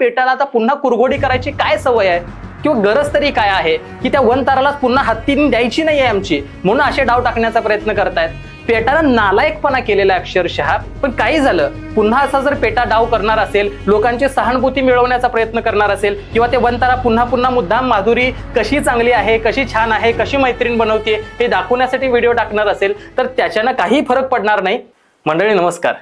पेटाला आता पुन्हा कुरघोडी करायची काय सवय आहे? किंवा गरज तरी काय आहे? की त्या वन तारालाच पुन्हा हत्तीने द्यायची नाही आहे आमची? म्हणून असे डाव टाकण्याचा प्रयत्न करतायत. पेटानं नालायकपणा केलेला आहे अक्षरशः. पण काही झालं. पुन्हा असा जर पेटा डाव करणार असेल लोकांची सहानुभूती मिळवण्याचा प्रयत्न करणार असेल किंवा ते वनतारा पुन्हा पुन्हा मुद्दाम माधुरी कशी चांगली आहे कशी छान आहे कशी मैत्रीण बनवते हे दाखवण्यासाठी व्हिडिओ टाकणार असेल तर त्याच्यानं काही फरक पडणार नाही. मंडळी नमस्कार.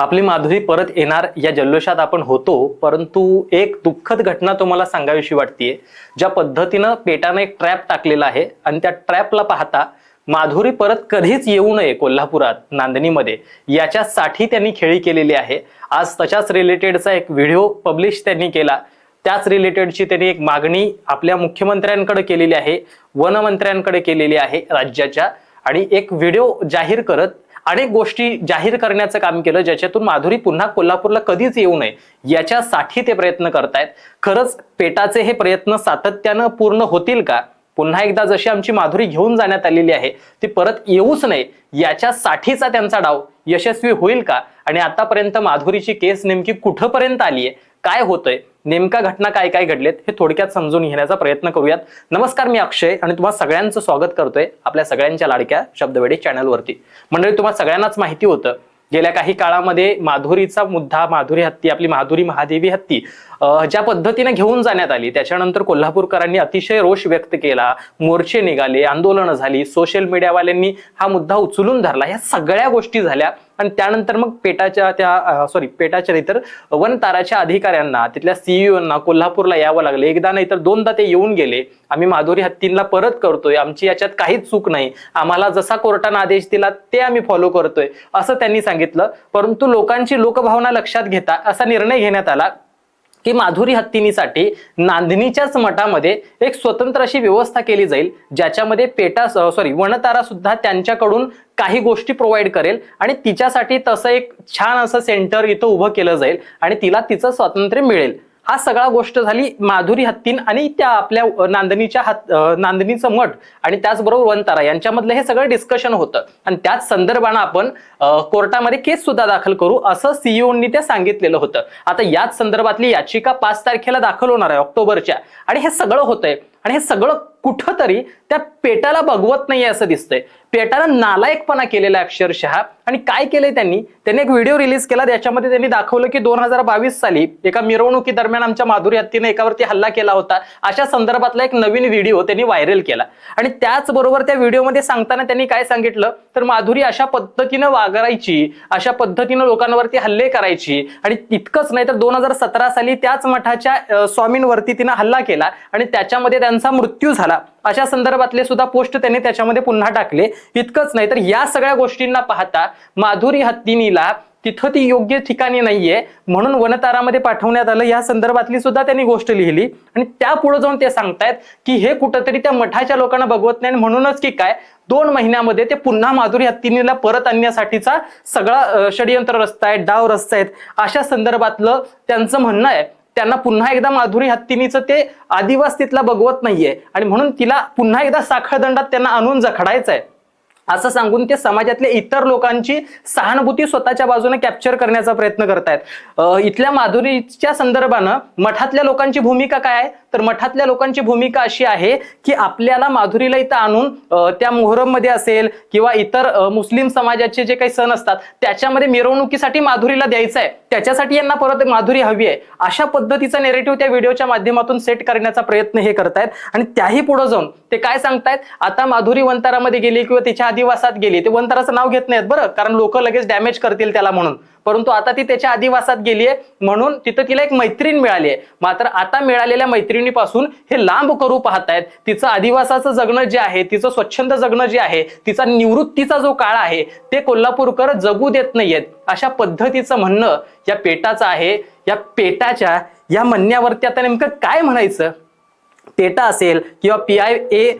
आपली माधुरी परत येणार या जल्लोषात आपण होतो परंतु एक दुःखद घटना तुम्हाला सांगावीशी वाटतेय ज्या पद्धतीनं पेटानं एक ट्रॅप टाकलेला आहे आणि त्या ट्रॅपला पाहता माधुरी परत कधीच येऊ नये कोल्हापुरात नांदणीमध्ये. याच्यासाठी त्यांनी खेळी केलेली आहे. आज तशाच रिलेटेडचा एक व्हिडिओ पब्लिश त्यांनी केला. त्याच रिलेटेडची त्यांनी एक मागणी आपल्या मुख्यमंत्र्यांकडे केलेली आहे वनमंत्र्यांकडे केलेली आहे राज्याच्या. आणि एक व्हिडिओ जाहीर करत अनेक गोष्टी जाहीर करण्याचं काम केलं ज्याच्यातून माधुरी पुन्हा कोल्हापूरला कधीच येऊ नये याच्यासाठी ते प्रयत्न करतायत. खरंच पेटाचे हे प्रयत्न सातत्यानं पूर्ण होतील का? पुन्हा एकदा जशी आमची माधुरी घेऊन जाण्यात आलेली आहे ती परत येऊच नये याच्यासाठीचा त्यांचा डाव यशस्वी होईल का? आणि आतापर्यंत माधुरीची केस नेमकी कुठंपर्यंत आली आहे काय होतंय? नेमका घटना काय काय घडलेत हे थोडक्यात समजून घेण्याचा प्रयत्न करूयात. नमस्कार मी अक्षय आणि तुम्हाला सगळ्यांचं स्वागत करतोय आपल्या सगळ्यांच्या लाडक्या शब्दवेडी चॅनलवरती. मंडळी तुम्हाला सगळ्यांनाच माहिती होतं गेल्या काही काळामध्ये माधुरीचा मुद्दा माधुरी हत्ती आपली माधुरी महादेवी हत्ती ज्या पद्धतीने घेऊन जाण्यात आली त्याच्यानंतर कोल्हापूरकरांनी अतिशय रोष व्यक्त केला मोर्चे निघाले आंदोलनं झाली सोशल मीडियावाल्यांनी हा मुद्दा उचलून धरला ह्या सगळ्या गोष्टी झाल्या. आणि त्यानंतर मग पेटाच्या त्या सॉरी पेटाच्या नाही तर वन ताराच्या अधिकाऱ्यांना तिथल्या सीईओना कोल्हापूरला यावं लागलं. एकदा नाही तर दोनदा ते येऊन गेले. आम्ही माधुरी हत्तींना परत करतोय. आमची याच्यात काहीच चूक नाही. आम्हाला जसा कोर्टानं आदेश दिला ते आम्ही फॉलो करतोय असं त्यांनी सांगितलं. परंतु लोकांची लोकभावना लक्षात घेता असा निर्णय घेण्यात आला. की माधुरी हत्तीनीसाठी नांदणीच्याच मठामध्ये एक स्वतंत्र अशी व्यवस्था केली जाईल ज्याच्यामध्ये पेटा सॉरी वनतारा सुद्धा त्यांच्याकडून काही गोष्टी प्रोव्हाइड करेल आणि तिच्यासाठी तसं एक छान असं सेंटर इथं उभं केलं जाईल आणि तिला तिचं स्वातंत्र्य मिळेल. हा सगळा गोष्ट झाली माधुरी हत्तीन आणि त्या आपल्या नांदणीच्या हात नांदणीचं मठ आणि त्याचबरोबर वनतारा यांच्यामधलं हे सगळं डिस्कशन होतं. आणि त्याच संदर्भानं आपण कोर्टामध्ये केस सुद्धा दाखल करू असं सीईओनी ते सांगितलेलं होतं. आता याच संदर्भातली याचिका पाच तारखेला दाखल होणार आहे ऑक्टोबरच्या. आणि हे सगळं होतंय. आणि हे सगळं कुठंतरी त्या पेटाला बघवत नाहीये असं दिसतंय. पेटानं नालायकपणा केलेला अक्षरशः. आणि काय केलंय त्यांनी? त्यांनी एक व्हिडिओ रिलीज केला त्याच्यामध्ये त्यांनी दाखवलं की दोन हजार बावीस साली एका मिरवणुकी दरम्यान आमच्या माधुरी हत्तीने एकावरती हल्ला केला होता. अशा संदर्भातला एक नवीन व्हिडिओ त्यांनी व्हायरल केला. आणि त्याचबरोबर त्या व्हिडिओमध्ये सांगताना त्यांनी काय सांगितलं? तर माधुरी अशा पद्धतीनं वागरायची अशा पद्धतीनं लोकांवरती हल्ले करायची. आणि इतकंच नाही तर दोन हजार सतरा साली त्याच मठाच्या स्वामींवरती तिनं हल्ला केला. आणि त्याच्यामध्ये त्यांचा मृत्यू झाला. अशा संदर्भातले सुद्धा पोस्ट त्यांनी त्याच्यामध्ये पुन्हा टाकले. इतकंच नाही तर या सगळ्या गोष्टींना पाहता माधुरी हत्तीनीला तिथं ती योग्य ठिकाणी नाहीये म्हणून वनतारामध्ये पाठवण्यात आलं. या संदर्भातली सुद्धा त्यांनी गोष्ट लिहिली. आणि त्या पुढे जाऊन ते सांगतायत की हे कुठंतरी त्या मठाच्या लोकांना बघवत नाही. म्हणूनच की काय दोन महिन्यामध्ये ते पुन्हा माधुरी हत्तीनीला परत आणण्यासाठीचा सगळा षडयंत्र रस्ता आहे डाव रस्ता आहेत अशा संदर्भातलं त्यांचं म्हणणं आहे. त्यांना पुन्हा एकदा माधुरी हत्तीनीचं ते आदिवास तिथला बघवत नाहीये. आणि म्हणून तिला पुन्हा एकदा साखळदंडात त्यांना आणून जखडायचं आहे असं सांगून ते समाजातल्या इतर लोकांची सहानुभूती स्वतःच्या बाजूने कॅप्चर करण्याचा प्रयत्न करतायत. इथल्या माधुरीच्या संदर्भानं मठातल्या लोकांची भूमिका काय आहे? तर मठातल्या लोकांची भूमिका अशी आहे की आपल्याला माधुरीला इथं आणून त्या मोहरममध्ये असेल किंवा इतर मुस्लिम समाजाचे जे काही सण असतात त्याच्यामध्ये मिरवणुकीसाठी माधुरीला द्यायचं आहे त्याच्यासाठी यांना परत माधुरी हवी आहे. अशा पद्धतीचा नेरेटिव्ह त्या व्हिडिओच्या माध्यमातून सेट करण्याचा प्रयत्न हे करतायत. आणि त्याही पुढे जाऊन ते काय सांगतायत? आता माधुरी वंतारामध्ये गेली किंवा तिच्या आदिवासात गेली ते वंताराचं नाव घेत नाहीत बरं कारण लोक लगेच डॅमेज करतील त्याला म्हणून. परंतु आता ती त्याच्या आदिवासात गेली आहे. म्हणून तिथं तिला एक मैत्रीण मिळाली आहे. मात्र आता मिळालेल्या मैत्रिणीपासून हे लांब करू पाहतायत. तिचं आदिवासाचं जगणं जे आहे तिचं स्वच्छंद जगणं जे आहे तिचा निवृत्तीचा जो काळ आहे ते कोल्हापूरकर जगू देत नाहीयेत. अशा पद्धतीचं म्हणणं या पेटाचं आहे. या पेटाच्या या म्हणण्यावरती आता नेमकं काय म्हणायचं? पेटा असेल किंवा P I A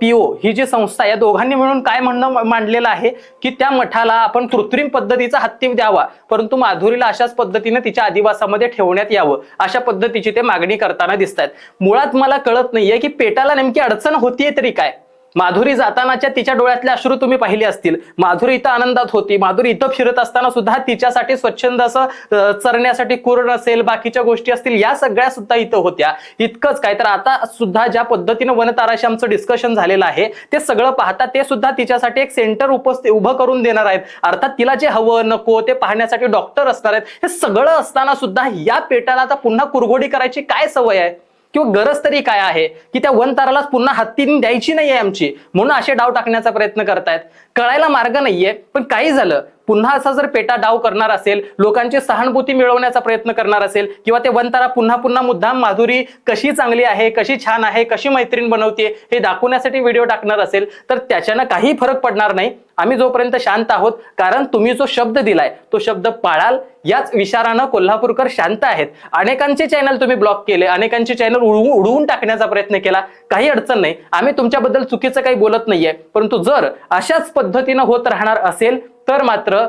P O ही जी संस्था या दोघांनी मिळून काय म्हणणं मांडलेलं आहे की त्या मठाला आपण कृत्रिम पद्धतीचा हत्ती द्यावा परंतु माधुरीला अशाच पद्धतीने तिच्या आदिवासामध्ये ठेवण्यात यावं अशा पद्धतीची ते मागणी करताना दिसत आहेत मुळात मला कळत नाहीये की पेटाला नेमकी अडचण होतीये तरी काय? माधुरी जातानाच्या तिच्या डोळ्यातले अश्रू तुम्ही पाहिले असतील. माधुरी इथं आनंदात होती. माधुरी इथं फिरत असताना सुद्धा तिच्यासाठी स्वच्छंद असं चरण्यासाठी कुरण असेल बाकीच्या गोष्टी असतील या सगळ्या सुद्धा इथं होत्या. इतकंच काय तर आता सुद्धा ज्या पद्धतीनं वनताराशी आमचं डिस्कशन झालेलं आहे ते सगळं पाहता ते सुद्धा तिच्यासाठी एक सेंटर उपस्थित उभं करून देणार आहेत. अर्थात तिला जे हवं नको ते पाहण्यासाठी डॉक्टर असणार आहेत हे सगळं असताना सुद्धा या पेटाला आता पुन्हा कुरघोडी करायची काय सवय आहे? किंवा गरज तरी काय आहे की त्या वनतारालाच पुन्हा हत्तीने द्यायची नाहीये आमची? म्हणून असे डाव टाकण्याचा प्रयत्न करतायत. कळायला मार्ग नाहीये पण काही झालं. पुन्हा असा जर पेटा डाव करणार असेल लोकांची सहानुभूती मिळवण्याचा प्रयत्न करणार असेल किंवा ते वनतारा पुन्हा पुन्हा मुद्दाम माधुरी कशी चांगली आहे कशी छान आहे कशी मैत्रीण बनवते हे दाखवण्यासाठी व्हिडिओ टाकणार असेल तर त्याच्यानं काही फरक पडणार नाही. आम्ही जोपर्यंत शांत आहोत कारण तुम्ही जो शब्द दिलाय तो शब्द पाळाल याच विचारानं कोल्हापूरकर शांत आहेत. अनेकांचे चॅनल तुम्ही ब्लॉक केले अनेकांचे चॅनल उडवून उडवून टाकण्याचा प्रयत्न केला काही अडचण नाही. आम्ही तुमच्याबद्दल चुकीचं काही बोलत नाहीये परंतु जर अशाच पद्धतीनं होत राहणार असेल तर मात्र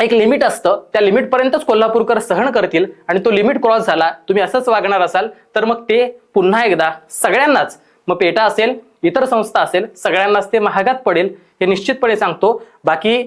एक लिमिट असतं. त्या लिमिटपर्यंतच कोल्हापूरकर सहन करतील आणि तो लिमिट क्रॉस झाला. तुम्ही असंच वागणार असाल तर मग ते पुन्हा एकदा सगळ्यांनाच मग पेटा असेल इतर संस्था असेल सगळ्यांनाच ते महागात पडेल हे निश्चितपणे सांगतो. बाकी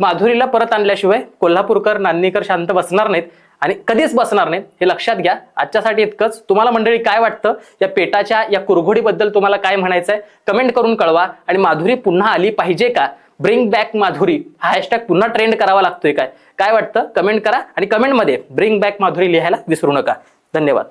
माधुरीला परत आणल्याशिवाय कोल्हापूरकर नांदणीकर शांत बसणार नाहीत आणि कधीच बसणार नाहीत हे लक्षात घ्या. आजच्यासाठी इतकंच. तुम्हाला मंडळी काय वाटतं? या पेटाच्या या कुरघोडीबद्दल तुम्हाला काय म्हणायचं आहे कमेंट करून कळवा आणि माधुरी पुन्हा आली पाहिजे का? ब्रिंग बॅक माधुरी हा हॅशटॅग पुन्हा ट्रेंड करावा लागतोय काय? काय वाटतं? कमेंट करा आणि कमेंटमध्ये ब्रिंग बॅक माधुरी लिहायला विसरू नका. धन्यवाद.